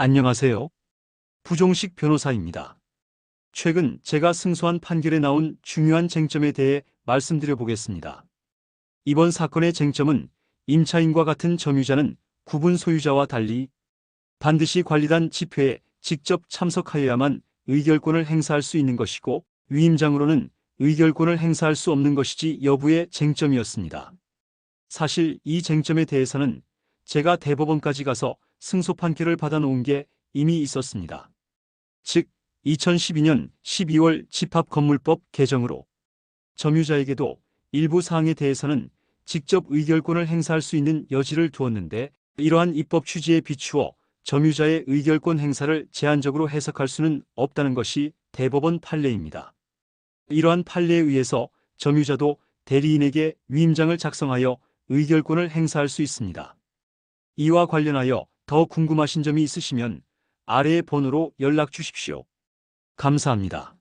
안녕하세요. 부종식 변호사입니다. 최근 제가 승소한 판결에 나온 중요한 쟁점에 대해 말씀드려 보겠습니다. 이번 사건의 쟁점은 임차인과 같은 점유자는 구분 소유자와 달리 반드시 관리단 집회에 직접 참석하여야만 의결권을 행사할 수 있는 것이고 위임장으로는 의결권을 행사할 수 없는 것이지 여부의 쟁점이었습니다. 사실 이 쟁점에 대해서는 제가 대법원까지 가서 승소 판결을 받아놓은 게 이미 있었습니다. 즉, 2012년 12월 집합건물법 개정으로 점유자에게도 일부 사항에 대해서는 직접 의결권을 행사할 수 있는 여지를 두었는데 이러한 입법 취지에 비추어 점유자의 의결권 행사를 제한적으로 해석할 수는 없다는 것이 대법원 판례입니다. 이러한 판례에 의해서 점유자도 대리인에게 위임장을 작성하여 의결권을 행사할 수 있습니다. 이와 관련하여 더 궁금하신 점이 있으시면 아래의 번호로 연락 주십시오. 감사합니다.